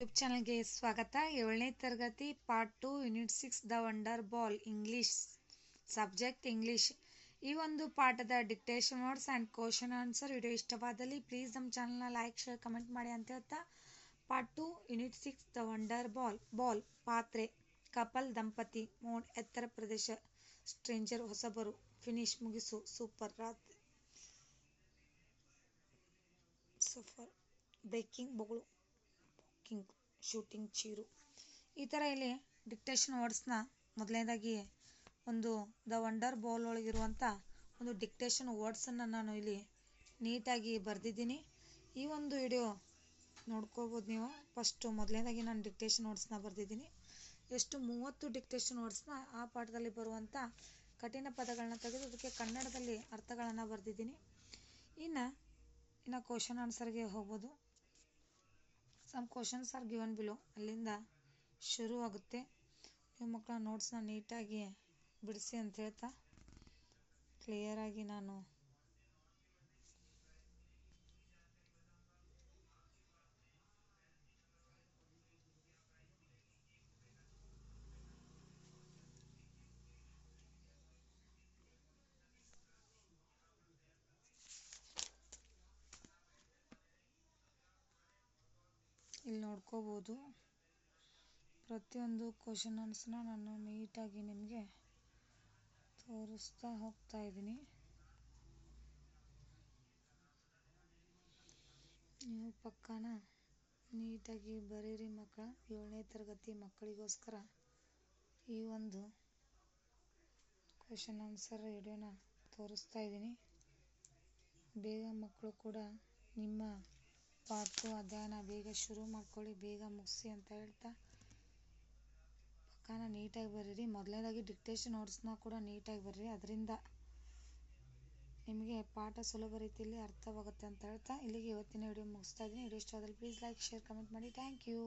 YouTube ಚಾನಲ್ಗೆ ಸ್ವಾಗತ. ಏಳನೇ ತರಗತಿ part two unit six the wonder ball English subject English ಈ ಒಂದು ಪಾಠದ dictation words and question answer video ಇಷ್ಟವಾದಲ್ಲಿ ಪ್ಲೀಸ್ ನಮ್ಮ ಚಾನಲ್ನ ಲೈಕ್ ಶೇರ್ ಕಮೆಂಟ್ ಮಾಡಿ ಅಂತ ಹೇಳ್ತಾ part two unit six the wonder ball ball ಪಾತ್ರೆ, ಕಪಲ್, ದಂಪತಿ ಮೋಡ್ ಎತ್ತರ ಪ್ರದೇಶ ಸ್ಟ್ರೇಂಜರ್ ಹೊಸಬರು ಫಿನಿಶ್ ಮುಗಿಸು ಸೂಪರ್ ರಾತ್ರಿ ಸೂಪರ್ ಬ್ರೇಕಿಂಗ್ ಬೊಗಳು. ಕಿಂಗ್ ಶೂಟಿಂಗ್ ಚೀರು. ಈ ಥರ ಇಲ್ಲಿ ಡಿಕ್ಟೇಷನ್ ವರ್ಡ್ಸ್ನ ಮೊದಲನೇದಾಗಿ ಒಂದು ದ ವಂಡರ್ ಬೌಲ್ ಒಳಗಿರುವಂಥ ಒಂದು ಡಿಕ್ಟೇಷನ್ ವರ್ಡ್ಸನ್ನು ನಾನು ಇಲ್ಲಿ ನೀಟಾಗಿ ಬರೆದಿದ್ದೀನಿ. ಈ ಒಂದು ವಿಡಿಯೋ ನೋಡ್ಕೋಬೋದು ನೀವು. ಫಸ್ಟು ಮೊದಲನೇದಾಗಿ ನಾನು ಡಿಕ್ಟೇಷನ್ ವರ್ಡ್ಸ್ನ ಬರೆದಿದ್ದೀನಿ. ಎಷ್ಟು ಮೂವತ್ತು ಡಿಕ್ಟೇಷನ್ ವರ್ಡ್ಸ್ನ ಆ ಪಾಠದಲ್ಲಿ ಬರುವಂಥ ಕಠಿಣ ಪದಗಳನ್ನ ತೆಗೆದು ಅದಕ್ಕೆ ಕನ್ನಡದಲ್ಲಿ ಅರ್ಥಗಳನ್ನು ಬರೆದಿದ್ದೀನಿ. ಇನ್ನು ಇನ್ನು ಕ್ವಶನ್ ಆನ್ಸರ್ಗೆ ಹೋಗ್ಬೋದು. Some questions are given below ಅಲ್ಲಿಂದ ಶುರು ಆಗುತ್ತೆ. ನೀವು ಮಕ್ಕಳ ನೋಟ್ಸ್ನ ನೀಟಾಗಿ ಬಿಡಿಸಿ ಅಂತ ಹೇಳ್ತಾ ಕ್ಲಿಯರಾಗಿ ನಾನು ಇಲ್ಲಿ ನೋಡ್ಕೋಬೋದು. ಪ್ರತಿಯೊಂದು ಕ್ವಶನ್ ಆನ್ಸರ್ನ ನಾನು ನೀಟಾಗಿ ನಿಮಗೆ ತೋರಿಸ್ತಾ ಹೋಗ್ತಾ ಇದ್ದೀನಿ. ನೀವು ಪಕ್ಕನ ನೀಟಾಗಿ ಬರೀರಿ ಮಕ್ಕಳ, ಏಳನೇ ತರಗತಿ ಮಕ್ಕಳಿಗೋಸ್ಕರ ಈ ಒಂದು ಕ್ವಶನ್ ಆನ್ಸರ್ ವಿಡಿಯೋನ ತೋರಿಸ್ತಾ ಇದ್ದೀನಿ. ಬೇಗ ಮಕ್ಕಳು ಕೂಡ ನಿಮ್ಮ ಪಾಠ ಅಧ್ಯಯನ ಬೇಗ ಶುರು ಮಾಡ್ಕೊಳ್ಳಿ, ಬೇಗ ಮುಗಿಸಿ ಅಂತ ಹೇಳ್ತಾ. ಪಕ್ಕನ ನೀಟಾಗಿ ಬರೀರಿ, ಮೊದಲನೇದಾಗಿ ಡಿಕ್ಟೇಷನ್ ನೋಟ್ಸ್ನ ಕೂಡ ನೀಟಾಗಿ ಬರೀರಿ, ಅದರಿಂದ ನಿಮಗೆ ಪಾಠ ಸುಲಭ ರೀತಿಯಲ್ಲಿ ಅರ್ಥವಾಗುತ್ತೆ ಅಂತ ಹೇಳ್ತಾ. ಇಲ್ಲಿಗೆ ಇವತ್ತಿನ ವಿಡಿಯೋ ಮುಗಿಸ್ತಾ ಇದ್ದೀನಿ. ವಿಡಿಯೋ ಇಷ್ಟ ಆದಲ್ಲಿ ಪ್ಲೀಸ್ ಲೈಕ್ ಶೇರ್ ಕಮೆಂಟ್ ಮಾಡಿ. Thank you